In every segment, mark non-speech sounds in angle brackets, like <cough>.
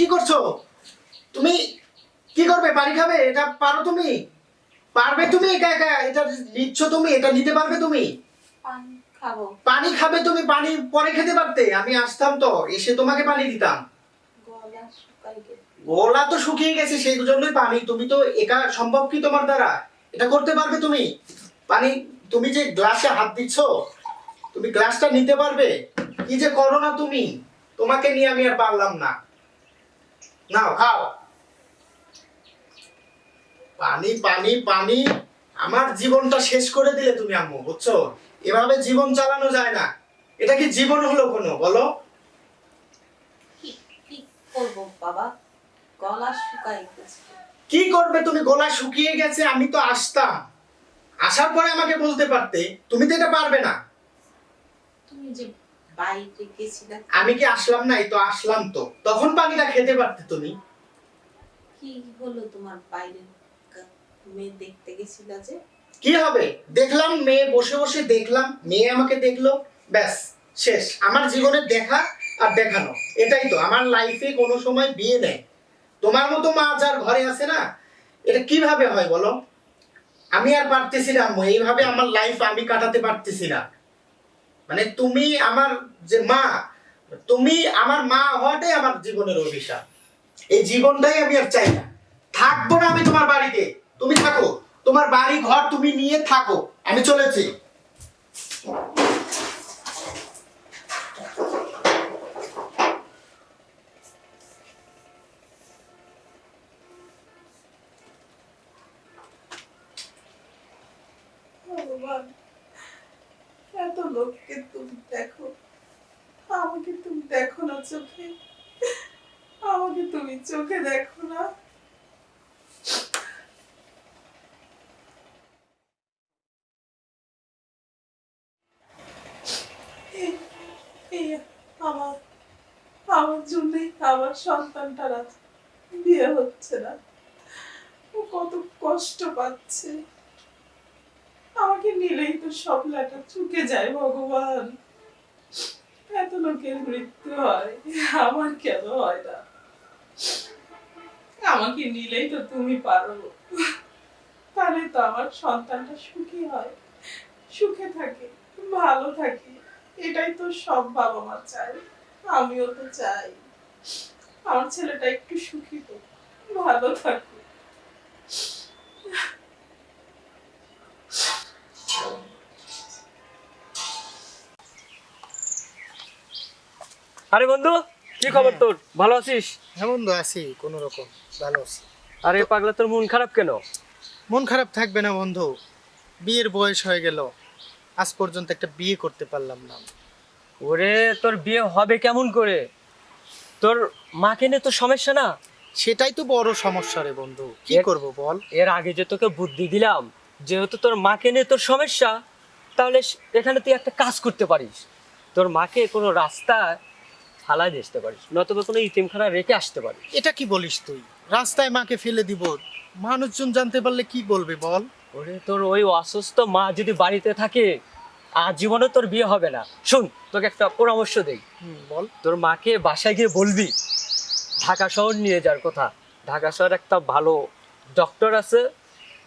কি করছ? তুমি কি করবে? পানি খাবে? এটা পারো তুমি? পারবে তুমি? একা একা এটা নিচ্ছ তুমি? এটা নিতে পারবে তুমি? পানি খাবে। তুমি? পানি পরে খেতে পারতে? আমি আসতাম তো এসে তোমাকে পানি দিতাম। গলা গলা তো শুকিয়ে গেছে সেই জন্যই পানি। তুমি তো একা সম্ভব কি তোমার দ্বারা? এটা করতে পারবে তুমি? পানি তুমি যে গ্লাসে হাত দিচ্ছ তুমি গ্লাসটা নিতে পারবে? কি যে করো না তুমি? তোমাকে নিয়ে আমি আর পারলাম না। নাও খাও। পানি পানি পানি। আমার জীবনটা শেষ করে দিলে তুমি আম্মু বুঝছ? এভাবে জীবন চালানো যায় না। এটা কি জীবন হলো কোনো? বলো। কি কি বাবা? গলা শুকাই গেছে। কি করবে তুমি? গলা শুকিয়ে গেছে আমি তো আসতাম। আসার পরে আমাকে বলতে পারতে। তুমি তো এটা পারবে না। তুমি যে বাইরে গেছিলে? আমি কি আসলাম না? এই তো আসলাম তো। তখন পানিটা খেতে পারতে তুমি? কি হলো তোমার বাইরে? মেয়ে দেখতে গেছিলা যে? কি হবে? দেখলাম মেয়ে বসে বসে দেখলাম। মেয়ে আমাকে দেখল। ব্যাস শেষ। আমার জীবনে দেখা আর দেখানো। এটাই তো। আমার লাইফে কোনো সময় বিয়ে নেই। তোমার মতো মা যার ঘরে আছে না এটা কীভাবে হয় বলো? আমি আর পারতেছি না এইভাবে আমার লাইফ আমি কাটাতে পারতেছি না। মানে তুমি আমার যে মা, তুমি আমার মা হওয়াটাই আমার জীবনের অভিশাপ। এই জীবনটাই আমি আর চাই না। থাকব না আমি তোমার বাড়িতে। তুমি থাকো। তোমার বাড়ি ঘর তুমি নিয়ে থাকো। আমি চলেছি ভগবান এত লোককে তুমি দেখো আমাকে তুমি দেখো না চোখে। আমাকে তুমি চোখে দেখো না। আমার আমার জন্যই আমার সন্তানটার বিয়ে হচ্ছে না। ও কত কষ্ট পাচ্ছে। আমাকে নিলেই তো সব লেটা চুকে যায় ভগবান। এত লোকের মৃত্যু হয়, আমার কেন হয় না? আমাকে নিলেই তো তুমি পারো। তাহলে তো আমার সন্তানটা সুখী হয়, সুখে থাকে, ভালো থাকে। এটাই তো সব বাবা মা চায়, আমিও তো চাই। আমার ছেলেটা একটু সুখী তো ভালো থাকুক। আরে বন্ধু কি খবর তোর? ভালো আছিস? হ্যাঁ বন্ধু আছি কোনো রকম ভালো আছি। আরে পাগলা তোর মন খারাপ কেন? মন খারাপ থাকবে না বন্ধু। বিয়ের বয়স হয়ে গেল। আজ পর্যন্ত একটা বিয়ে করতে পারলাম না। ওরে তোর বিয়ে হবে কেমন করে? তোর মাকে নিয়ে তো সমস্যা না? সেটাই তো বড় সমস্যা রে বন্ধু। কি করব বল? এর আগে যে তোকে বুদ্ধি দিলাম যেহেতু তোর মাকে নিয়ে তোর সমস্যা তাহলে এখানে তুই একটা কাজ করতে পারিস। তোর মাকে কোনো রাস্তায় ফালাই দিতে পারিস নতুবা কোনো ইতিমখানা রেখে আসতে পারিস। এটা কি বলিস তুই? রাস্তায় মাকে ফেলে দিব। মানুষজন জানতে পারলে কি বলবে বল? ওরে তোর ওই অসুস্থ মা যদি বাড়িতে থাকে আজীবনে তোর বিয়ে হবে না। শুন তোকে একটা পরামর্শ দেই। বল। তোর মাকে বাসায় গিয়ে বলবি ঢাকা শহর নিয়ে যাওয়ার কথা। ঢাকা শহর একটা ভালো ডক্টর আছে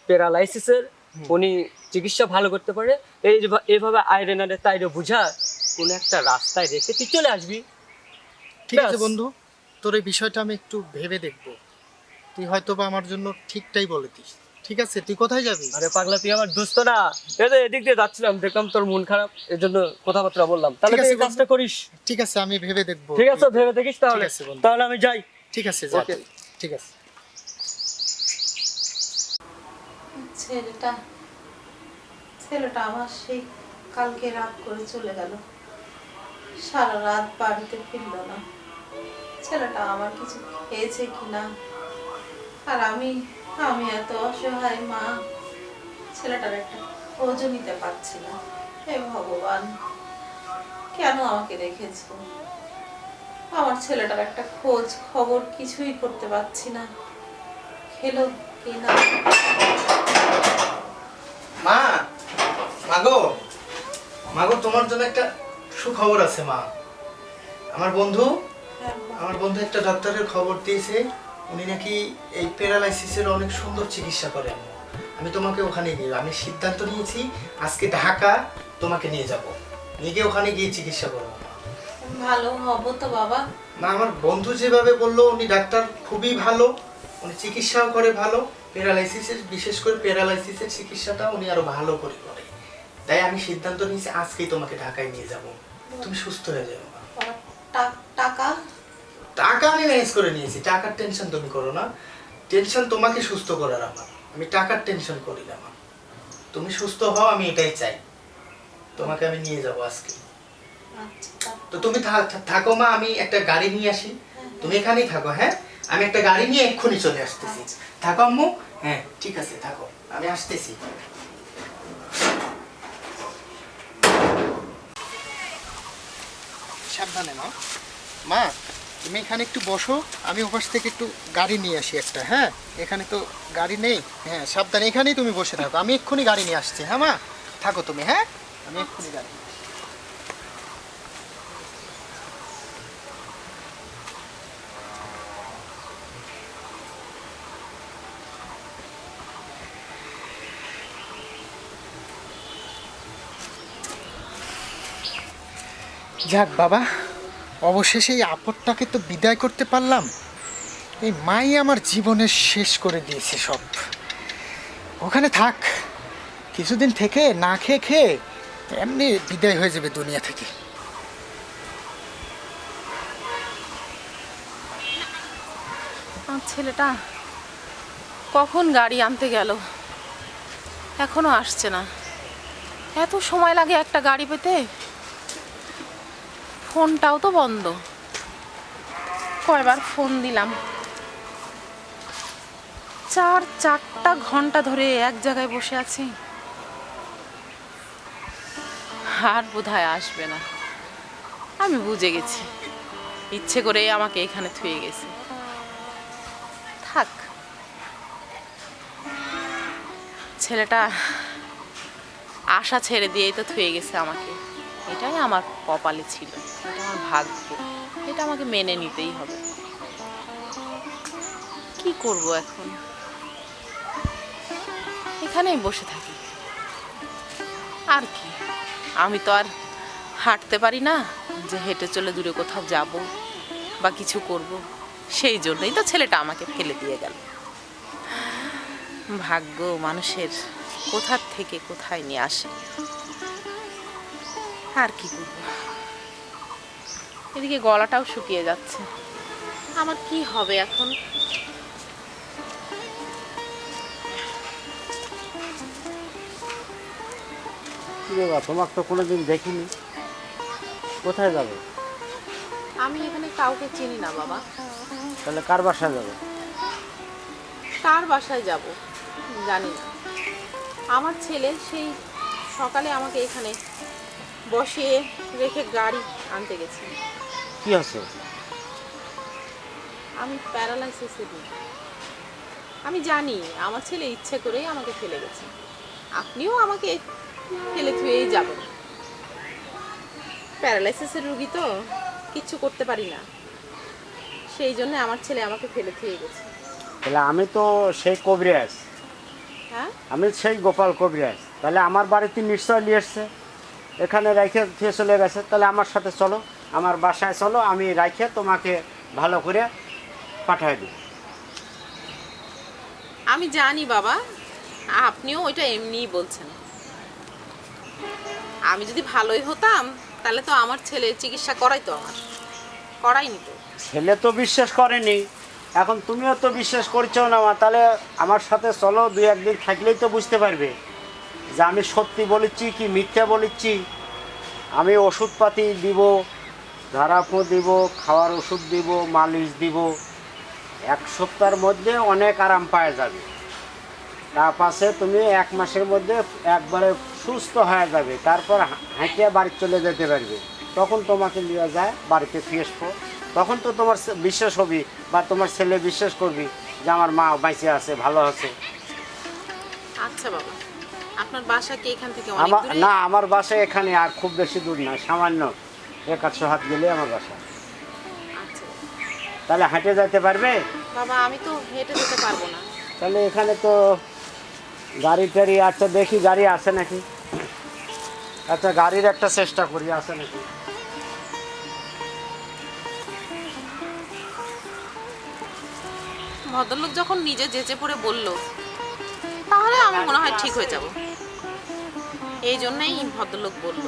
প্যারালাইসিসের। উনি চিকিৎসা ভালো করতে পারে। এই যে ভা- এইভাবে আইরেনারে তাইরে বুঝা কোনো একটা রাস্তায় রেখে তুই চলে আসবি। ঠিক আছে বন্ধু তোর এই বিষয়টা আমি একটু ভেবে দেখব। তুই হয়তো বা আমার জন্য ঠিকটাই বলে দিস। ঠিক আছে তুই কোথায় যাবি? আরে পাগলা তুই আমার দুস্থ না। এই যে এদিক দিয়ে যাচ্ছিলাম দেখলাম তোর মন খারাপ এর জন্য কথাবার্তা বললাম। তাহলে তুই এই কাজটা করিস। ঠিক আছে আমি ভেবে দেখব। ঠিক আছে ভেবে দেখিস তাহলে। তাহলে আমি যাই। ঠিক আছে যা। ঠিক আছে। ছেলেটা ছেলেটা আমার সেই কালকে রাত করে চলে গেল। সারা রাত বাড়িতে ফিরল না। ছেলেটা আমার কিছু খেয়েছে কিনা? আর আমি আমি এত অসহায় মা। ছেলেটার একটা খোঁজও নিতে পারছি না। হে ভগবান, কেন আমাকে রেখেছো? আমার ছেলেটার একটা খোঁজ খবর কিছুই করতে পারছি না। খেলো কিনা? মা, মাগো মাগো, তোমার জন্য একটা সুখবর আছে মা। আমার বন্ধু। আমার বন্ধু একটা ডক্টরের খবর দিয়েছে উনি নাকি এই প্যারালাইসিসের অনেক সুন্দর চিকিৎসা করে আম্মু। আমি তোমাকে ওখানে গিয়ে আমি সিদ্ধান্ত নিয়েছি আজকে ঢাকা তোমাকে নিয়ে যাব। নিয়ে গিয়ে ওখানে গিয়ে চিকিৎসা করব। ভালো হব তো বাবা। মা আমার বন্ধু যেভাবে বলল উনি ডাক্তার খুবই ভালো উনি চিকিৎসাও করে ভালো প্যারালাইসিসের বিশেষ করে প্যারালাইসিসের চিকিৎসাটা উনি আরও ভালো করে করে। তাই আমি সিদ্ধান্ত নিয়েছি আজকেই তোমাকে ঢাকায় নিয়ে যাব। তুমি সুস্থ হয়ে যাবে। টাকা? টাকা আমি ম্যানেজ করে নিয়েছি টাকার টেনশন তুমি করো না। টেনশন তোমাকে সুস্থ করার আমার। আমি টাকার টেনশন করি না মা তুমি সুস্থ হও আমি এটাই চাই। তোমাকে আমি নিয়ে যাব আজকে। আচ্ছা তো তুমি থাকো মা আমি একটা গাড়ি নিয়ে আসি। তুমি এখানেই থাকো হ্যাঁ? আমি একটা গাড়ি নিয়ে এক্ষুনি চলে আসতেছি। থাকো আম্মু। হ্যাঁ ঠিক আছে থাকো। আমি আসতেছি। সাবধানে মা। মা তুমি এখানে একটু বসো আমি ওপাশ থেকে একটু গাড়ি নিয়ে আসি একটা হ্যাঁ? এখানে তো গাড়ি নেই হ্যাঁ সাবধানে এখানেই তুমি বসে থাকো আমি এক্ষুনি গাড়ি নিয়ে আসছি হ্যাঁ মা? থাকো তুমি হ্যাঁ? আমি এক্ষুনি গাড়ি যাক বাবা অবশেষে এই আপদটাকে তো বিদায় করতে পারলাম। এই মাই আমার জীবনের শেষ করে দিয়েছে সব। ওখানে থাক, কিছুদিন থেকে না খেয়ে খেয়ে এমনি বিদায় হয়ে যাবে দুনিয়া থেকে। ছেলেটা, কখন গাড়ি আনতে গেল? এখনও আসছে না। এত সময় লাগে একটা গাড়ি পেতে? ফোনটাও তো বন্ধ। কয়বার ফোন দিলাম। চার, চারটা ঘণ্টা ধরে এক জায়গায় বসে আছি। আর বোধহয় আসবে না। আমি বুঝে গেছি। ইচ্ছে করে আমাকে এখানে থুয়ে গেছে। থাক। ছেলেটা আশা ছেড়ে দিয়েই তো থুয়ে গেছে আমাকে। এটাই আমার কপালে ছিল, এটা আমার ভাগ্য, এটা আমাকে মেনে নিতেই হবে। কি করব এখন? এখানেই বসে থাকি। আর কি? আমি তো আর হাঁটতে পারি না, যে হেঁটে চলে দূরে কোথাও যাব বা কিছু করব, সেই জন্যই তো ছেলেটা আমাকে ফেলে দিয়ে গেল। ভাগ্য মানুষের কোথার থেকে কোথায় নিয়ে আসে? আর কি করব? এদিকে গলাটাও শুকিয়ে যাচ্ছে। আমার কি হবে এখন? তোমাকে তো কোনোদিন দেখিনি। কোথায় যাবে? আমি এখানে কাউকে চিনি না বাবা। তাহলে কার বাসায় যাবে? কার বাসায় যাব? জানি না। আমার ছেলে সেই সকালে আমাকে এখানে বসিয়ে রেখে গাড়ি আনতে গেছে। কি হচ্ছে আমি প্যারালাইসিসে দিই আমি জানি আমার ছেলে ইচ্ছে করেই আমাকে ফেলে গেছে। আপনিও আমাকে ফেলে থুয়েই যাবেন। প্যারালাইসিসের রুগী তো কিচ্ছু করতে পারি না। সেই জন্য আমার ছেলে আমাকে ফেলে থুয়ে গেছে। তাহলে আমি তো সেই কবিরাজ। হ্যাঁ? আমি সেই গোপাল কবিরাজ। তাহলে আমার বাড়িতে নিশ্চয় নিয়ে এসছে। এখানে রাইখে দিয়ে চলে গেছে। তাহলে আমার সাথে চলো আমার বাসায় চলো আমি রাইখে তোমাকে ভালো করে পাঠিয়ে দিই আমি জানি বাবা আপনিও ওইটা এমনিই বলছেন। আমি যদি ভালোই হতাম তাহলে তো আমার ছেলে চিকিৎসা করাইতো আমার। করাইনি তো। ছেলে তো বিশ্বাস করেনি। এখন তুমিও তো বিশ্বাস করছ না মা তাহলে আমার সাথে চলো দুই একদিন থাকলেই তো বুঝতে পারবে। যে আমি সত্যি বলেছি কি মিথ্যা বলেছি, আমি ওষুধপাতি দিব, ধারাপো দিব, খাওয়ার ওষুধ দিব, মালিশ দিব, এক সপ্তাহের মধ্যে অনেক আরাম পাওয়া যাবে। তার পাশে তুমি এক মাসের মধ্যে একবারে সুস্থ হয়ে যাবে, তারপর হাঁটিয়ে বাড়ি চলে যেতে পারবে। তখন তোমাকে নিয়ে যায়, বাড়িতে ফিরে তখন তো তোমার বিশ্বাস হবি বা তোমার ছেলে বিশ্বাস করবি যে আমার মা বেঁচে আছে, ভালো আছে। আচ্ছা বাবা। আপনার বাসা কি এখান থেকে অনেক আমার দূরে? না আমার বাসা এখানে আর খুব বেশি দূর না সামান্য এক আধশো হাত গেলে আমার বাসা। আচ্ছা। তাহলে হাঁটে যেতে পারবে? বাবা আমি তো হেঁটে যেতে পারব না। তাহলে এখানে তো গাড়ি টাড়ি আচ্ছা দেখি গাড়ি আছে নাকি? আচ্ছা গাড়ির একটা চেষ্টা করি আছে নাকি? ভদ্রলোক যখন নিজে যেচে পড়ে বলল তাহলে আমার মনে হয় ঠিক হয়ে যাব। এই জন্যই ভদ্রলোক বলল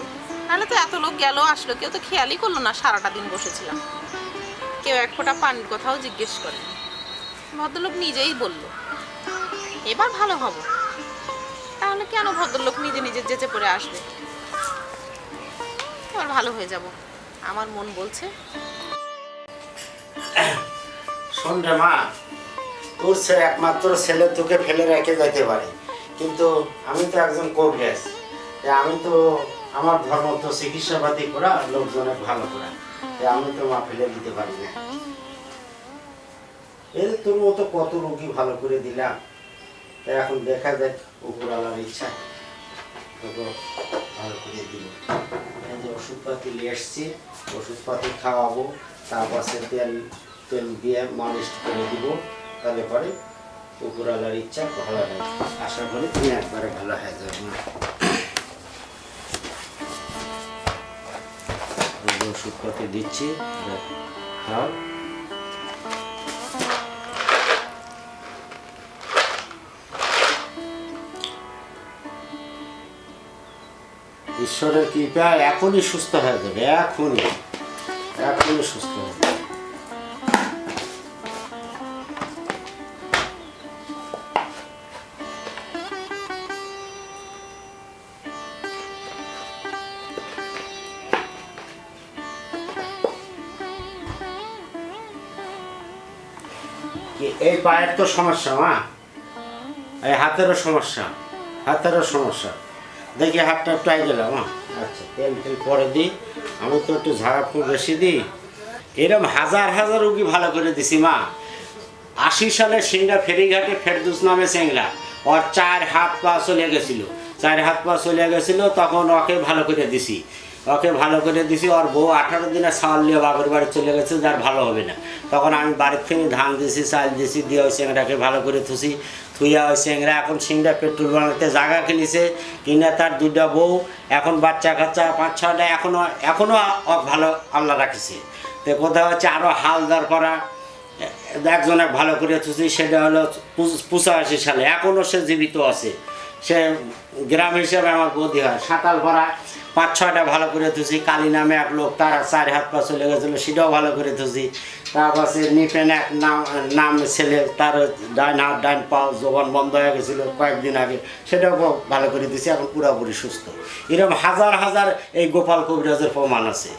নাহলে তো এত লোক গেল, আসলো কেউ তো খেয়ালই করল না, সারাটা দিন বসেছিলাম। কেউ এক ফোঁটা পানির কথাও জিজ্ঞেস করে। ভদ্রলোক নিজেই বলল, এবার ভালো হব। তাহলে কেন ভদ্রলোক নিজে নিজে যেচে পড়ে আসবে? এবার ভালো হয়ে যাব, আমার মন বলছে। শোন মা, তোর একমাত্র ছেলে, তোকে ফেলে রেখে যেতে পারে। কিন্তু আমি তো একজন কবিরাজ। আমি তো, আমার ধর্ম তো চিকিৎসাপাতি করা লোকজনের ভালো করা। আমি তো মা ফেলে দিতে পারি না। যে তোর মতো কত রোগী ভালো করে দিলাম এখন দেখা যাক, উপরওয়ালার ইচ্ছা। তোকে ভালো করে দিব এই যে ওষুধপাতি নিয়ে এসছি, ওষুধপাতি খাওয়াবো তারপর সে তেল তেল দিয়ে মালিশ করে দিব। তাহলে পরে উপরওয়ালার ইচ্ছা, ভালো হয়। আশা করি তুমি একবারে ভালো হয়ে যাবে। ওষুধপাতি দিচ্ছি। ঈশ্বরের কৃপা এখনই সুস্থ হয়ে যাবে এখনই এখনই সুস্থ হয়ে যাবে। এই পায়ের তো সমস্যা, মা। এই হাতেরও সমস্যা হাতেরও সমস্যা। দেখি হাতটা একটু আই গেলাম আচ্ছা তেল তেল পরে দিই। আমি তো একটু ঝাড়া ফুল বেশি দিই। এরম হাজার হাজার রুগী ভালো করে দিছি, মা। আশি সালে সিংড়া ফেরিঘাটে ফেরদুস নামে চেংড়া ওর চার হাত পা চলে গেছিল। চার হাত পা চলে গেছিল, তখন ওকে ভালো করে দিছি। ওকে ভালো করে দিছি, ওর বউ আঠারো দিনে চাল নিয়ে বাবার বাড়ি চলে গেছে, যার ভালো হবে না। তখন আমি বাড়ির থেকে ধান দিছি, চাল দিছি, দিয়ে ওই চেংড়াকে ভালো করে থুসি থুইয়া ওই চেংড়া এখন সিংড়া পেট্রোল বানাতে জায়গা কিনেছে, কিনে তার দুইটা বউ, এখন বাচ্চা কাচ্চা পাঁচ ছটা এখনও এখনও ভালো আল্লাহ রাখিছে। তো কোথাও হচ্ছে আরও হালদার করা। একজনে ভালো করে থুসি সেটা হলো পঁচাশি সালে। এখনও সে জীবিত আছে। সে গ্রাম হিসেবে আমার বৌদি হয়, সাঁতাল ভরা। পাঁচ ছয়টা ভালো করে থুসি কালী নামে এক লোক, তার চার হাত পা চলে গেছিল, সেটাও ভালো করে তারপর সে নিপেন এক নাম নাম ছেলে, তার ডাইন হাত ডাইন পা জবান বন্ধ হয়ে গেছিল কয়েকদিন আগে, সেটাও ভালো করে দিছি এখন পুরোপুরি সুস্থ। এরকম হাজার হাজার এই গোপাল কবিরাজের প্রমাণ আছে।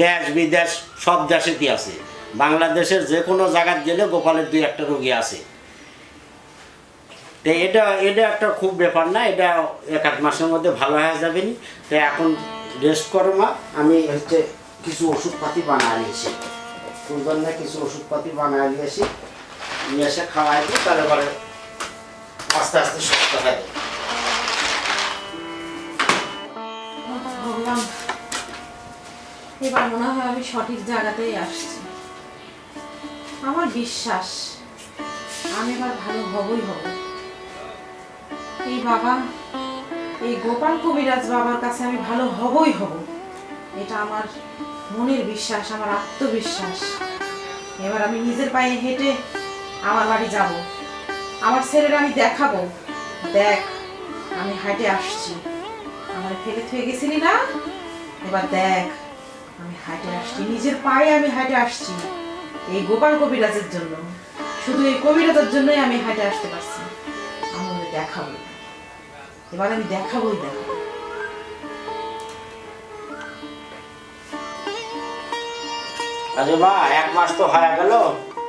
দেশ, বিদেশ, সব দেশেতেই আছে। বাংলাদেশের যে কোনো জায়গায় গেলে গোপালের দুই একটা রোগী আছে। তো এটা এটা একটা খুব ব্যাপার না, এটা এক আধ মাসের মধ্যে ভালো হয়ে যাবে নি। তো এখন রেস্ট করো মা, আমি হচ্ছে কিছু ওষুধপাতি বানায় নিয়েছি। জন্য কিছু ওষুধপাতি বানায় নিয়েছি। নিয়ে এসে খাওয়াই দিই পরে আস্তে আস্তে সুস্থ হয়ে যাবে। এবার মনে হয় আমি সঠিক জায়গাতেই আসছি। আমার বিশ্বাস, আমি এবার ভালো হবই হব। এই বাবা, এই গোপাল কবিরাজ বাবার কাছে আমি ভালো হবই হব। এটা আমার মনের বিশ্বাস, আমার আত্মবিশ্বাস। এবার আমি নিজের পায়ে হেঁটে আমার বাড়ি যাব। আমার ছেলেরা আমি দেখাবো। দেখ, আমি হাঁটে আসছি। আমার ফেলে থুয়ে গেছিলি না? এবার দেখ, আমি হাঁটে আসছি। নিজের পায়ে আমি হাঁটে আসছি, এই গোপাল কবিরাজের জন্য। শুধু এই কবিরাজের জন্যই আমি হাঁটে আসতে পারছি। আমি দেখাবো। এবার আমি দেখাবোই দেখাবো আরে মা এক মাস তো হয়ে গেল।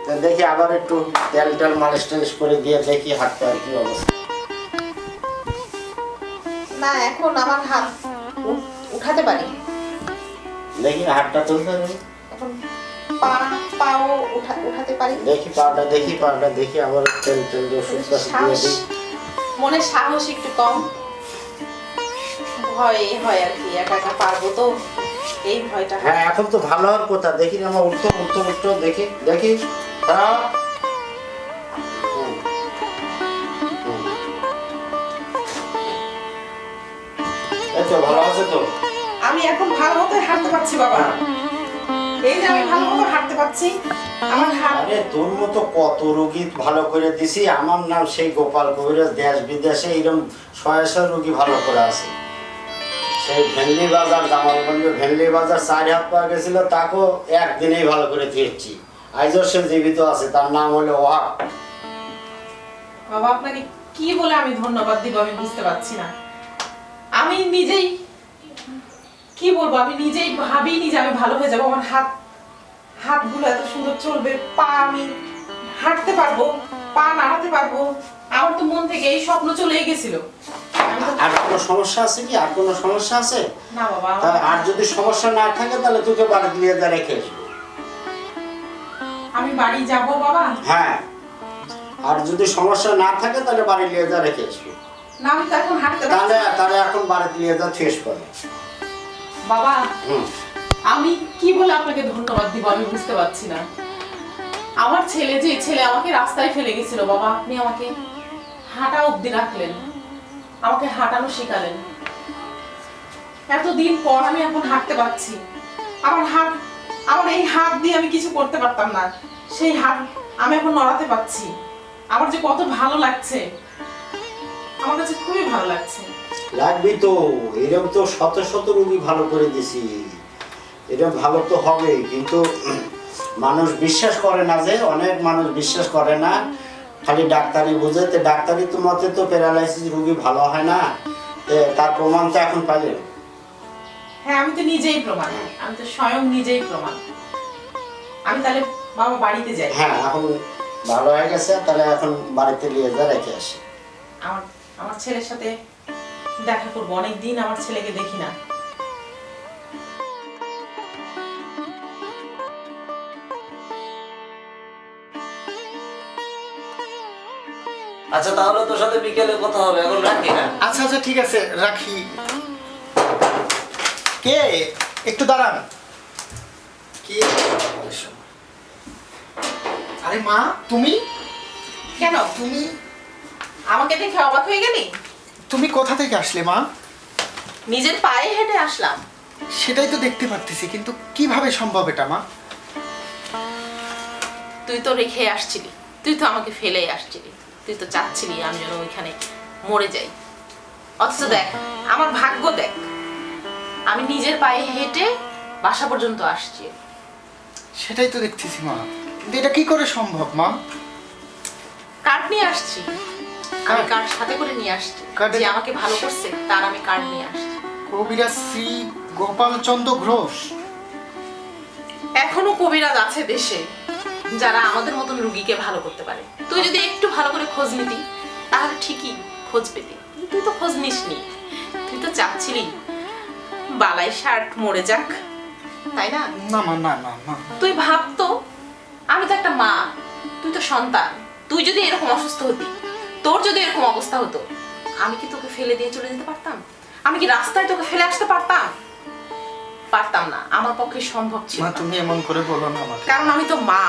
তো দেখি আবার একটু তেল টেল মালিশ টালিশ করে দিয়ে দেখি হাতটা আর কি অবস্থা। না এখন আমার হাত উঠাতে পারি? দেখি হাতটা তুলতে হবে এখন পা পাও উঠাতে পারি? দেখি পাউডা দেখি পাউডা দেখি আবার তেল তেল দিয়ে ওষুধ দিয়ে দিই। মনে সাহস একটু কম। ভয় হয় আর কি একা একা পারব তো। এই ভয়টা। হ্যাঁ এখন তো ভালো হওয়ার কথা। দেখি না আমার উল্টো উল্টো উল্টো দেখি দেখি। হ্যাঁ ভালো আছে তো? আমি এখন ভালো মতো হাঁটতে পারছি বাবা। এই যে আমি ভালো মতো হাঁটতে পারছি আমার হাত আরে তোর মতো কত রোগী ভালো করে দিছি আমার নাম সেই গোপাল কবিরাজ দেশ বিদেশে এরকম শয়ে শয়ে রোগী ভালো করে আছে। সেই ভেন্ডি বাজার জামালগঞ্জে ভেন্ডি বাজার চার হাত পাওয়া গেছিল তাকেও একদিনেই ভালো করে দিয়েছি। আজও সে জীবিত আছে তার নাম হলো ওয়াক বাবা আপনাকে কি বলে আমি ধন্যবাদ দিব আমি বুঝতে পারছি না। আমি নিজেই কি বলব আমি নিজেই ভাবিনি যে আমি ভালো হয়ে যাব। আমার হাত হাতগুলো এত সুন্দর চলবে। পা আমি হাঁটতে পারব পা নাড়াতে পারব। আমার তো মন থেকে এই স্বপ্ন চলেই গেছিল। আর কোনো সমস্যা আছে কি? আর কোনো সমস্যা আছে? না বাবা তাহলে আর যদি সমস্যা না থাকে তাহলে তোকে বাড়ি দিয়ে যা রেখে আসব। আমি বাড়ি যাব বাবা? হ্যাঁ। আর যদি সমস্যা না থাকে তাহলে বাড়ি নিয়ে যা রেখে আসব। না আমি তো এখন হাঁটতে তাহলে তাহলে এখন বাড়িতে নিয়ে যা শেষ করে। বাবা আমি কি বলে আপনাকে ধন্যবাদ দিব আমি বুঝতে পারছি না। আমার ছেলে যে ছেলে আমাকে রাস্তায় ফেলে গেছিল বাবা আপনি আমাকে হাঁটা অব্দি রাখলেন। আমাকে হাঁটানো শেখালেন। এতদিন পর আমি এখন হাঁটতে পারছি। আমার হাত আমার এই হাত দিয়ে আমি কিছু করতে পারতাম না। সেই হাত আমি এখন নড়াতে পারছি। আমার যে কত ভালো লাগছে আমার কাছে খুবই ভালো লাগছে। লাগবি তো এরকম তো শত শত রুগী ভালো করে দিছি। এরকম ভালো তো হবে কিন্তু <clears throat> মানুষ বিশ্বাস করে না যে অনেক মানুষ বিশ্বাস করে না। খালি ডাক্তারি বুঝে তো ডাক্তারি তো মতে তো প্যারালাইসিস রুগী ভালো হয় না। তার প্রমাণ তো এখন পাইলেন হ্যাঁ আমি তো নিজেই প্রমাণ। আমি তো স্বয়ং নিজেই প্রমাণ। আমি তাহলে বাবা বাড়িতে যাই। হ্যাঁ এখন ভালো হয়ে গেছে তাহলে এখন বাড়িতে নিয়ে যা রেখে আসি। আমার আমার ছেলের সাথে দেখা করব অনেক দিন আমার ছেলেকে দেখি না। আচ্ছা তাহলে তোর সাথে বিকেলে কথা হবে এখন রাখি হ্যাঁ? আচ্ছা আচ্ছা ঠিক আছে রাখি। কে? একটু দাঁড়ান। কে? আরে মা তুমি? কেন? তুমি? আমাকে দেখে অবাক হয়ে গেলি? তুমি কোথা থেকে আসলে মা? নিজের পায়ে হেঁটে আসলাম। সেটাই তো দেখতে পারতেছি কিন্তু কীভাবে সম্ভব এটা মা? তুই তো রেখে আসছিলি তুই তো আমাকে ফেলেই আসছিলি তুই তো চাচ্ছিলি আমি যেন ওইখানে মরে যাই। অথচ দেখ আমার ভাগ্য দেখ আমি নিজের পায়ে হেঁটে বাসা পর্যন্ত আসছি। সেটাই তো দেখতেছি মা। এটা কি করে সম্ভব মা? কার্ড নিয়ে আসছি। আমি কার্ড? সাথে করে নিয়ে আসছি? যে আমাকে ভালো করছে তার আমি কার্ড নিয়ে আসছি। কবিরাজ শ্রী গোপালচন্দ্র ঘোষ। এখনও কবিরাজ আছে দেশে যারা আমাদের মতন রুগীকে ভালো করতে পারে। তুই যদি একটু ভালো করে খোঁজ নিতি তাহলে ঠিকই খোঁজ পেতি। তুই তো খোঁজ নিসনি। তুই তো চাচ্ছিলি বালাই শার্ট মরে যাক। তাই না না না না। তুই ভাবতো আমি তো একটা মা তুই তো সন্তান। তুই যদি এরকম অসুস্থ হতি তোর যদি এরকম অবস্থা হতো আমি কি তোকে ফেলে দিয়ে চলে যেতে পারতাম? আমি কি রাস্তায় তোকে ফেলে আসতে পারতাম? পারতাম না আমার পক্ষে সম্ভব ছিল না। তুমি এমন করে বলো না আমাকে। কারণ আমি তো মা।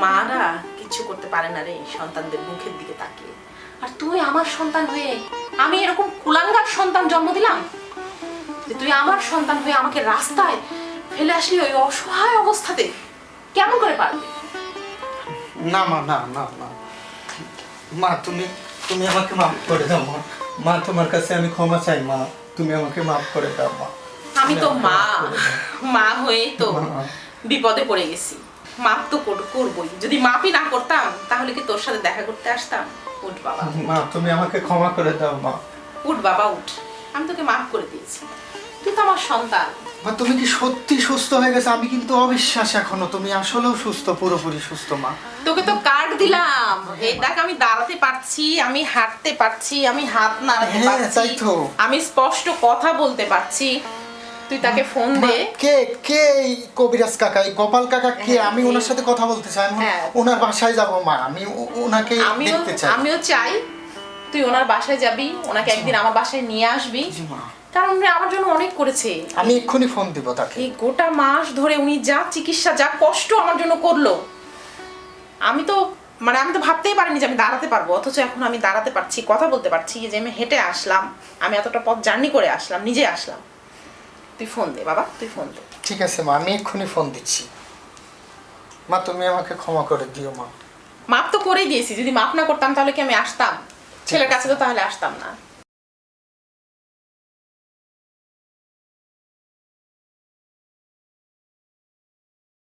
মারা কিছু করতে পারে না রে সন্তানদের মুখের দিকে তাকিয়ে। আর তুই আমার সন্তান হয়ে আমি এরকম কুলাঙ্গার সন্তান জন্ম দিলাম? যে তুই আমার সন্তান হয়ে আমাকে রাস্তায় ফেলে আসলি ওই অসহায় অবস্থাতে কেমন করে পারবি? না মা না না না মা তুমি তুমি আমাকে মাফ করে দাও মা। মা তোমার কাছে আমি ক্ষমা চাই মা। তুমি আমাকে মাফ করে দাও মা। আমি তো মা। মা হয়ে তো বিপদে পড়ে গেছি। মাপ তো কর- করবই। যদি মাপই না করতাম তাহলে কি তোর সাথে দেখা করতে আসতাম? উঠ বাবা। মা তুমি আমাকে ক্ষমা করে দাও মা। উঠ বাবা উঠ। আমি তোকে মাফ করে দিয়েছি। তুই তো আমার সন্তান। মা তুমি কি সত্যি সুস্থ হয়ে গেছে? আমি কিন্তু অবিশ্বাস এখনও। তুমি আসলেও সুস্থ পুরোপুরি সুস্থ মা। তোকে তো কার্ড দিলাম। এই দেখ আমি দাঁড়াতে পারছি আমি হাঁটতে পারছি আমি হাত নাড়াতে হ্যাঁ, পারছি তাই তো। আমি স্পষ্ট কথা বলতে পারছি। তুই তাকে ফোন মা, দে। কে কে এই কবিরাজ কাকা? এই গোপাল কাকা কে? হ্যাঁ, আমি এই- ওনার সাথে কথা বলতে চাই। আমি হ্যাঁ। ওনার বাসায় যাব মা। আমি ও- ওনাকে আমিও দেখতে চাই। আমিও চাই তুই ওনার বাসায় যাবি ওনাকে একদিন আমার বাসায় নিয়ে আসবি। জি মা। কারণ উনি আমার জন্য অনেক করেছে। আমি এক্ষুনি ফোন দিব তাকে। এই গোটা মাস ধরে উনি যা চিকিৎসা যা কষ্ট আমার জন্য করল আমি তো মানে আমি তো ভাবতেই পারিনি যে আমি দাঁড়াতে পারব অথচ এখন আমি দাঁড়াতে পারছি কথা বলতে পারছি যে আমি হেঁটে আসলাম আমি এতটা পথ জার্নি করে আসলাম নিজে আসলাম। তুই ফোন দে বাবা তুই ফোন দে। ঠিক আছে মা আমি এক্ষুনি ফোন দিচ্ছি। মা তুমি আমাকে ক্ষমা করে দিও মা। মাপ তো করেই দিয়েছি যদি মাপ না করতাম তাহলে কি আমি আসতাম? ছেলের কাছে তো তাহলে আসতাম না।